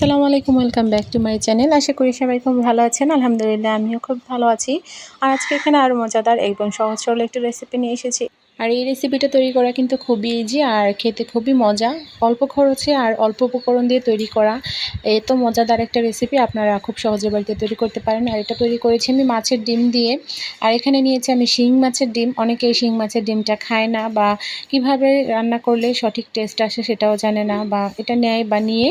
আসসালামু আলাইকুম, welcome back to my channel. আশা করি সবাই খুব ভালো আছেন। আলহামদুলিল্লাহ, আমিও খুব ভালো আছি। আর আজকে এখানে আরও মজাদার, একদম সহজ, সরল একটু রেসিপি নিয়ে এসেছি। আর এই রেসিপিটা তৈরি করা কিন্তু খুবই ইজি আর খেতে খুবই মজা। অল্প খরচে আর অল্প উপকরণ দিয়ে তৈরি করা এত মজাদার একটা রেসিপি আপনারা খুব সহজে বাড়িতে তৈরি করতে পারেন। আর এটা তৈরি করেছি আমি মাছের ডিম দিয়ে। আর এখানে নিয়েছি আমি শিং মাছের ডিম। অনেকেই শিং মাছের ডিমটা খায় না বা কীভাবে রান্না করলে সঠিক টেস্ট আসে সেটাও জানে না বা এটা নেয় বা নিয়ে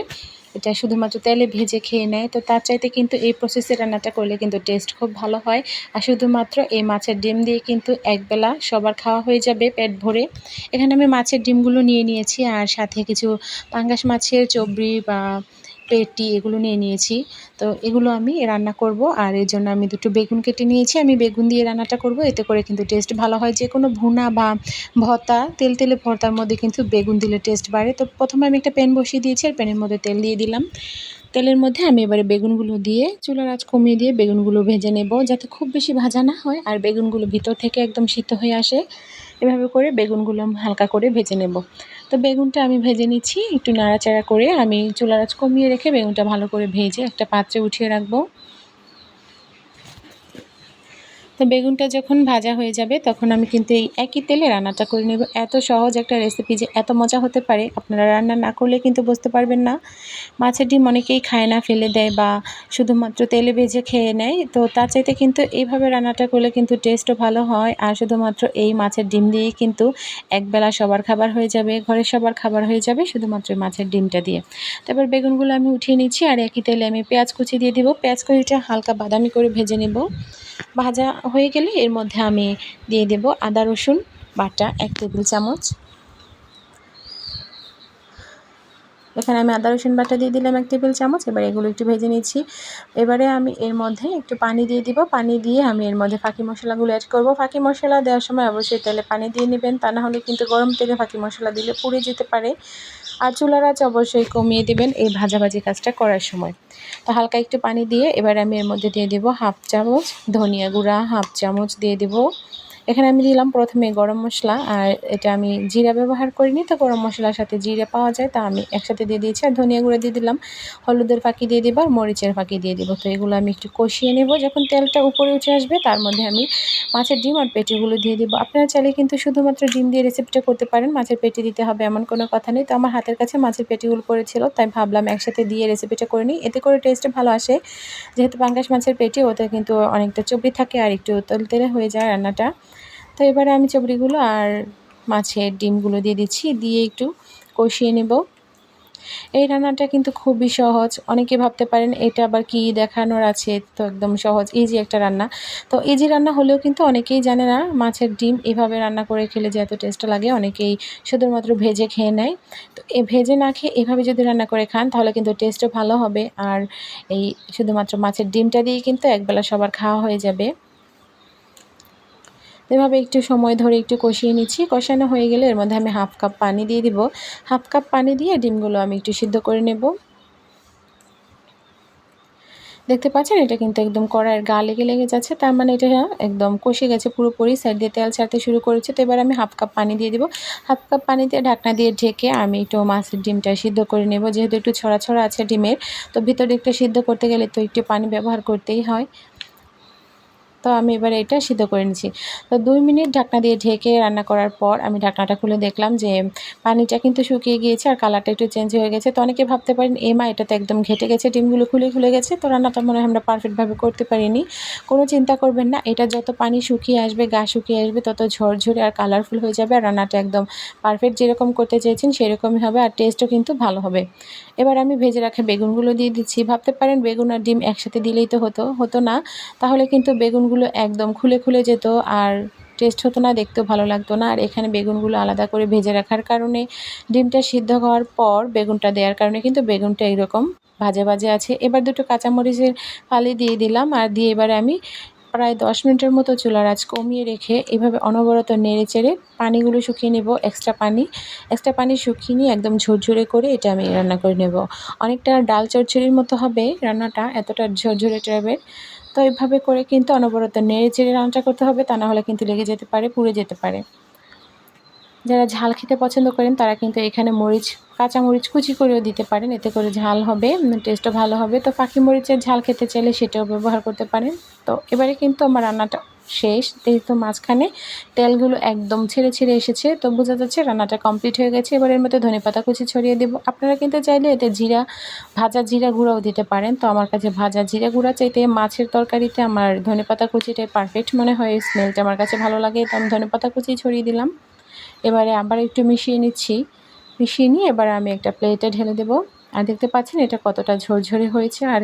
এটা শুধুমাত্র তেলে ভেজে খেয়ে নেয়। তো তার চাইতে কিন্তু এই প্রসেসে রান্নাটা করলে কিন্তু টেস্ট খুব ভালো হয়। আর শুধুমাত্র এই মাছের ডিম দিয়ে কিন্তু একবেলা সবার খাওয়া হয়ে যাবে পেট ভরে। এখানে আমি মাছের ডিমগুলো নিয়ে নিয়েছি আর সাথে কিছু পাঙ্গাস মাছের, চবড়ি বা পেটি এগুলো নিয়ে নিয়েছি। তো এগুলো আমি রান্না করব আর এর জন্য আমি দুটো বেগুন কেটে নিয়েছি। আমি বেগুন দিয়ে রান্নাটা করব, এতে করে কিন্তু টেস্ট ভালো হয়। যে কোনো ভুনা বা ভর্তা, তেল তেলে ভর্তার মধ্যে কিন্তু বেগুন দিলে টেস্ট বাড়ে। তো প্রথমে আমি একটা প্যান বসিয়ে দিয়েছি আর প্যানের মধ্যে তেল দিয়ে দিলাম। তেলের মধ্যে আমি এবারে বেগুনগুলো দিয়ে চুলার আঁচ কমিয়ে দিয়ে বেগুনগুলো ভেজে নেব যাতে খুব বেশি ভাজা না হয় আর বেগুনগুলো ভিতর থেকে একদম সিদ্ধ হয়ে আসে। এভাবে করে বেগুনগুলো হালকা করে ভেজে নেব। তো বেগুনটা আমি ভেজে নিচ্ছি, একটু নাড়াচাড়া করে আমি চুলার কমিয়ে রেখে বেগুনটা ভালো করে ভেজে একটা পাত্রে উঠিয়ে রাখব। তো বেগুনটা যখন ভাজা হয়ে যাবে, তখন আমি কিন্তু এই একই তেলে রান্নাটা করে নেব। এত সহজ একটা রেসিপি যে এত মজা হতে পারে। আপনারা রান্না না করলে কিন্তু বুঝতে পারবেন না। মাছের ডিম অনেকেই খায় না, ফেলে দেয় বা শুধুমাত্র তেলে ভেজে খেয়ে নেয়। তো তার চাইতে কিন্তু এইভাবে রান্নাটা করলে কিন্তু টেস্টও ভালো হয়। আর শুধুমাত্র এই মাছের ডিম দিয়েই কিন্তু একবেলা সবার খাবার হয়ে যাবে, ঘরের সবার খাবার হয়ে যাবে শুধুমাত্র মাছের ডিমটা দিয়ে। তারপর বেগুনগুলো আমি উঠিয়ে নিচ্ছি আর একই তেলে আমি পেঁয়াজ কুচি দিয়ে দিব। পেঁয়াজ কুচিটা হালকা বাদামি করে ভেজে নেব। ভাজা হয়ে গেলে এর মধ্যে আমি দিয়ে দেব আদা রসুন বাটা এক টেবিল চামচ। এখানে আমি আদা, রসুন বাটা দিয়ে দিলাম এক টেবিল চামচ, এবার এগুলো একটু ভেজে নিচ্ছি। এবারে আমি এর মধ্যে একটু পানি দিয়ে দিব। পানি দিয়ে আমি এর মধ্যে ফাঁকি মশলাগুলো অ্যাড করব। ফাঁকি মশলা দেওয়ার সময় অবশ্যই তেলে পানি দিয়ে নেবেন, তা না হলে কিন্তু গরম তেলে ফাঁকি মশলা দিলে পুড়ে যেতে পারে। আর চুলার আঁচ অবশ্যই কমিয়ে দেবেন এই ভাজাভাজি কাজটা করার সময়। তো হালকা একটু পানি দিয়ে এবার আমি এর মধ্যে দিয়ে দেবো হাফ চামচ ধনিয়া গুঁড়া, হাফ চামচ দিয়ে দেবো এখানে আমি দিলাম প্রথমে গরম মশলা, আর এটা আমি জিরা ব্যবহার করিনি, তো গরম মশলার সাথে জিরা পাওয়া যায়, তা আমি একসাথে দিয়ে দিয়েছি, আর ধনিয়া গুঁড়ো দিয়ে দিলাম, হলুদের ফাঁকি দিয়ে দেবো, আর মরিচের ফাঁকি দিয়ে দেবো, তো এগুলো আমি একটু কষিয়ে নেব, যখন তেলটা উপরে উঠে আসবে, তার মধ্যে আমি মাছের ডিম আর পেটিগুলো দিয়ে দেবো, আপনারা চাইলে কিন্তু শুধুমাত্র ডিম দিয়ে রেসিপিটা করতে পারেন, মাছের পেটি দিতে হবে এমন কোনো কথা নেই, তো আমার হাতের কাছে মাছের পেটিগুলো পড়েছিল, তাই ভাবলাম একসাথে দিয়ে রেসিপিটা করে নিই, এতে করে টেস্টটা ভালো আসে, যেহেতু পাঙ্গাস মাছের পেটি, ওতে কিন্তু অনেকটা চবড়ি থাকে, আর একটু তেল তেলে হয়ে যায় রান্নাটা তো এবারে আমি চবড়িগুলো আর মাছের ডিমগুলো দিয়ে দিচ্ছি, দিয়ে একটু কষিয়ে নেব। এই রান্নাটা কিন্তু খুবই সহজ, অনেকে ভাবতে পারেন এটা আবার কি দেখানোর আছে, তো একদম সহজ ইজি একটা রান্না। তো ইজি রান্না হলেও কিন্তু অনেকেই জানে না মাছের ডিম এভাবে রান্না করে খেলে যে এত টেস্ট লাগে, অনেকেই শুধুমাত্র ভেজে খেয়ে নেয়। তো এ ভেজে না খেয়ে এভাবে যদি রান্না করে খান, তাহলে কিন্তু টেস্টও ভালো হবে, আর এই শুধুমাত্র মাছের ডিমটা দিয়ে কিন্তু একবেলা সবার খাওয়া হয়ে যাবে। এভাবে একটু সময় ধরে একটু কষিয়ে নিচ্ছি। কষানো হয়ে গেলে এর মধ্যে আমি হাফ কাপ পানি দিয়ে দিব। হাফ কাপ পানি দিয়ে ডিমগুলো আমি একটু সিদ্ধ করে নেব। দেখতে পাচ্ছেন? এটা কিন্তু একদম কড়াইয়ের গা লেগে লেগে যাচ্ছে। তার মানে এটা একদম কষে গেছে পুরোপুরি। সাইড দিয়ে তেল ছাড়তে শুরু করেছে। তো এবার আমি হাফ কাপ পানি দিয়ে দিব। হাফ কাপ পানি দিয়ে ঢাকনা দিয়ে ঢেকে আমি একটু মাছের ডিমটা সিদ্ধ করে নেব। যেহেতু একটু ছড়া ছড়া আছে ডিমের, তো ভিতরে একটু সিদ্ধ করতে গেলে তো একটু পানি ব্যবহার করতেই হয়। তো আমি এবার এটা সিদ্ধ করে নিচ্ছি তো দুই মিনিট ঢাকনা দিয়ে ঢেকে রান্না করার পর আমি ঢাকনাটা খুলে দেখলাম যে পানিটা কিন্তু শুকিয়ে গিয়েছে আর কালারটা একটু চেঞ্জ হয়ে গেছে। তো অনেকে ভাবতে পারেন, এ মা, এটা তো একদম ঘেটে গেছে, ডিমগুলো খুলে খুলে গেছে। তো রান্নাটা মনে হয় আমরা পারফেক্টভাবে করতে পারিনি। কোনো চিন্তা করবেন না, এটা যত পানি শুকিয়ে আসবে, গা শুকিয়ে আসবে, তত ঝরঝরে আর কালারফুল হয়ে যাবে আর রান্নাটা একদম পারফেক্ট যেরকম করতে চেয়েছেন সেরকমই হবে আর টেস্টও কিন্তু ভালো হবে। এবার আমি ভেজে রাখা বেগুনগুলো দিয়ে দিচ্ছি। ভাবতে পারেন, বেগুন আর ডিম একসাথে দিলেই তো হতো হতো না। তাহলে কিন্তু বেগুনগুলো একদম খুলে খুলে যেত আর টেস্ট হতো না, দেখতেও ভালো লাগতো না। আর এখানে বেগুনগুলো আলাদা করে ভেজে রাখার কারণে ডিমটা সিদ্ধ হওয়ার পর বেগুনটা দেওয়ার কারণে কিন্তু বেগুনটা এরকম ভাজে ভাজে আছে। এবার দুটো কাঁচামরিচের ফালি দিয়ে দিলাম আর দিয়ে এবারে আমি প্রায় দশ মিনিটের মতো চুলার আঁচ কমিয়ে রেখে এভাবে অনবরত নেড়ে চেড়ে পানিগুলো শুকিয়ে নেব এক্সট্রা পানি। এক্সট্রা পানি শুকিয়ে নিয়ে একদম ঝরঝরে করে এটা আমি রান্না করে নেব। অনেকটা ডাল চচ্চড়ির মতো হবে রান্নাটা, এতটা ঝরঝরে টাইপের তো এইভাবে করে কিন্তু অনবরত নেড়ে চেড়ে রান্নাটা করতে হবে, তা না হলে কিন্তু লেগে যেতে পারে, পুড়ে যেতে পারে। যারা ঝাল খেতে পছন্দ করেন, তারা কিন্তু এখানে মরিচ, কাঁচা মরিচ কুচি করেও দিতে পারেন, এতে করে ঝাল হবে, টেস্টও ভালো হবে। তো পাখি মরিচের ঝাল খেতে চাইলে সেটাও ব্যবহার করতে পারেন। তো এবারে কিন্তু আমার রান্নাটা শেষ। যেহেতু মাঝখানে তেলগুলো একদম ছেড়ে ছেড়ে এসেছে, তো বোঝা যাচ্ছে রান্নাটা কমপ্লিট হয়ে গেছে। এবার এর মধ্যে ধনে পাতা কুচি ছড়িয়ে দেবো। আপনারা কিন্তু চাইলে এতে জিরা, ভাজা জিরা গুঁড়াও দিতে পারেন। তো আমার কাছে ভাজা জিরা গুঁড়া চাইতে মাছের তরকারিতে আমার ধনে পাতা কুচিটাই পারফেক্ট মনে হয়। স্মেলটা আমার কাছে ভালো লাগে, তো আমি ধনে পাতা কুচি ছড়িয়ে দিলাম। এবারে আবার একটু মিশিয়ে নিচ্ছি। মিশিয়ে নিয়ে এবার আমি একটা প্লেটে ঢেলে দেবো। আর দেখতে পাচ্ছেন এটা কতটা ঝরঝরে হয়েছে আর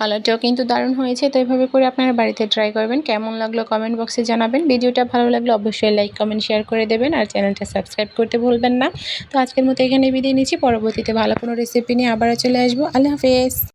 কালারটাও কিন্তু দারুণ হয়েছে। তো এইভাবে করে আপনারা বাড়িতে ট্রাই করবেন। কেমন লাগল কমেন্ট বক্সে জানাবেন। ভিডিওটা ভালো লাগলে অবশ্যই লাইক কমেন্ট শেয়ার করে দেবেন। আর চ্যানেলটা সাবস্ক্রাইব করতে ভুলবেন না। তো আজকের মতো এখানে বিদায় নিচ্ছি। পরবর্তীতে ভালো কোনো রেসিপি নিয়ে আবারও চলে আসব। আল্লাহ হাফেজ।